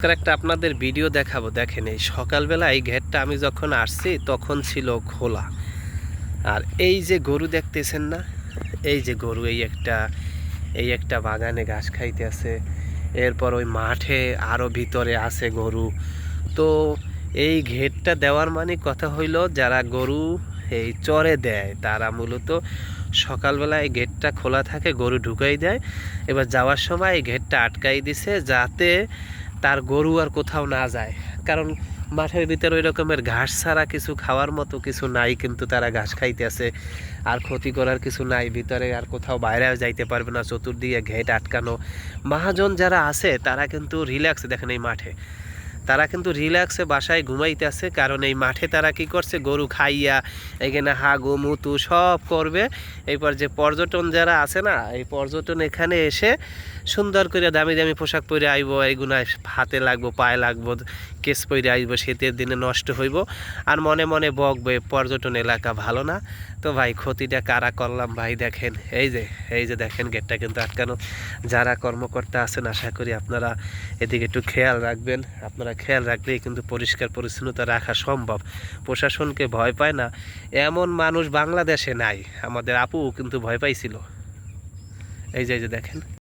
একটা আপনাদের ভিডিও দেখাবো। দেখেন, এই সকালবেলা এই ঘেরটা আমি যখন আসছি, তখন ছিল খোলা আর এই যে গরু দেখতেছেন না, এই যে গরু, এই একটা এই একটা বাগানে ঘাস খাইতে আছে। এরপর ওই মাঠে আরও ভিতরে আছে গরু। তো এই ঘেরটা দেওয়ার মানে কথা হইল, যারা গরু এই চরে দেয়, তারা মূলত সকালবেলা এই গেটটা খোলা থাকে, গরু ঢুকাই দেয়। এবার যাওয়ার সময় এই গেটটা আটকাই দিছে, যাতে তার গরু আর কোথাও না যায়। কারণ মাঠের ভিতরে ওই রকমের ঘাস ছাড়া কিছু খাওয়ার মতো কিছু নাই, কিন্তু তারা ঘাস খাইতে আছে আর ক্ষতি করার কিছু নাই, ভিতরে আর কোথাও বাইরেও যাইতে পারবে না, চতুর্দিকে ঘেট আটকানো। মহাজন যারা আছে, তারা কিন্তু রিল্যাক্স দেখেন এই মাঠে। তারা কিন্তু রিল্যাক্সে বাসায় ঘুমাইতেছে, কারণ এই মাঠে তারা কি করছে? গরু খাইয়া, এখানে হাগু, মুতু সব করবে। এরপর যে পর্যটন যারা আছে না, এই পর্যটন এখানে এসে সুন্দর করে দামি দামি পোশাক পরে আইব এগুলা হাতে লাগবো, পায়ে লাগবো, কেস পরে আইব, শীতের দিনে নষ্ট হইব। আর মনে মনে বকবে, পর্যটন এলাকা ভালো না। তো ভাই, ক্ষতিটা কারা করলাম ভাই দেখেন, এই যে। এই যে দেখেন গেটটা কিন্তু আটকানো। যারা কর্মকর্তা আছেন, আশা করি আপনারা এদিকে একটু খেয়াল রাখবেন। আপনারা খেয়াল রাখলেই কিন্তু পরিষ্কার পরিচ্ছন্নতা রাখা সম্ভব। প্রশাসনকে ভয় পায় না। এমন মানুষ বাংলাদেশে নাই। আমাদের আপু কিন্তু ভয় পাইছিল। এই যে দেখেন।